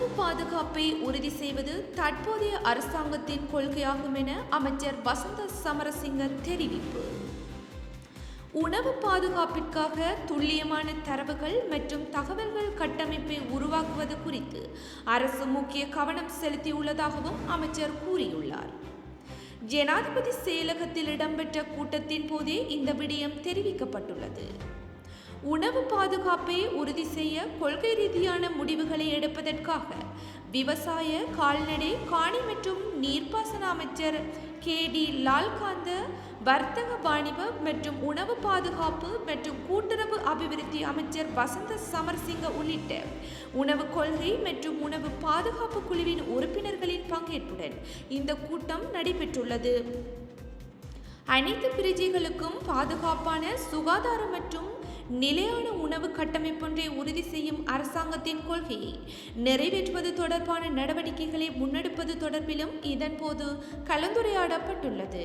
உணவு பாதுகாப்பை உறுதி செய்வது தற்போதைய அரசாங்கத்தின் கொள்கையாகும் என அமைச்சர் வசந்த சமரசிங்க தெரிவிப்பு. உணவு பாதுகாப்பிற்காக துல்லியமான தரவுகள் மற்றும் தகவல்கள் கட்டமைப்பை உருவாக்குவது குறித்து அரசு முக்கிய கவனம் செலுத்தியுள்ளதாகவும் அமைச்சர் கூறியுள்ளார். ஜனாதிபதி செயலகத்தில் இடம்பெற்ற கூட்டத்தின் போதே இந்த விடயம் தெரிவிக்கப்பட்டுள்ளது. உணவு பாதுகாப்பை உறுதி செய்ய கொள்கை ரீதியான முடிவுகளை எடுப்பதற்காக விவசாய கால்நடை காணி மற்றும் நீர்ப்பாசன அமைச்சர் கே டி லால்காந்த வர்த்தக வாணிப மற்றும் உணவு பாதுகாப்பு மற்றும் கூட்டுறவு அபிவிருத்தி அமைச்சர் வசந்த சமர்சிங்க உள்ளிட்ட உணவு கொள்கை மற்றும் உணவு பாதுகாப்பு குழுவின் உறுப்பினர்களின் பங்கேற்புடன் இந்த கூட்டம் நடைபெற்றுள்ளது. அனைத்து பிரஜைகளுக்கும் பாதுகாப்பான சுகாதாரம் மற்றும் நிலையான உணவு கட்டமைப்பொன்றை உறுதி செய்யும் அரசாங்கத்தின் கொள்கையை நிறைவேற்றுவது தொடர்பான நடவடிக்கைகளை முன்னெடுப்பது தொடர்பிலும் இதன்போது கலந்துரையாடப்பட்டுள்ளது.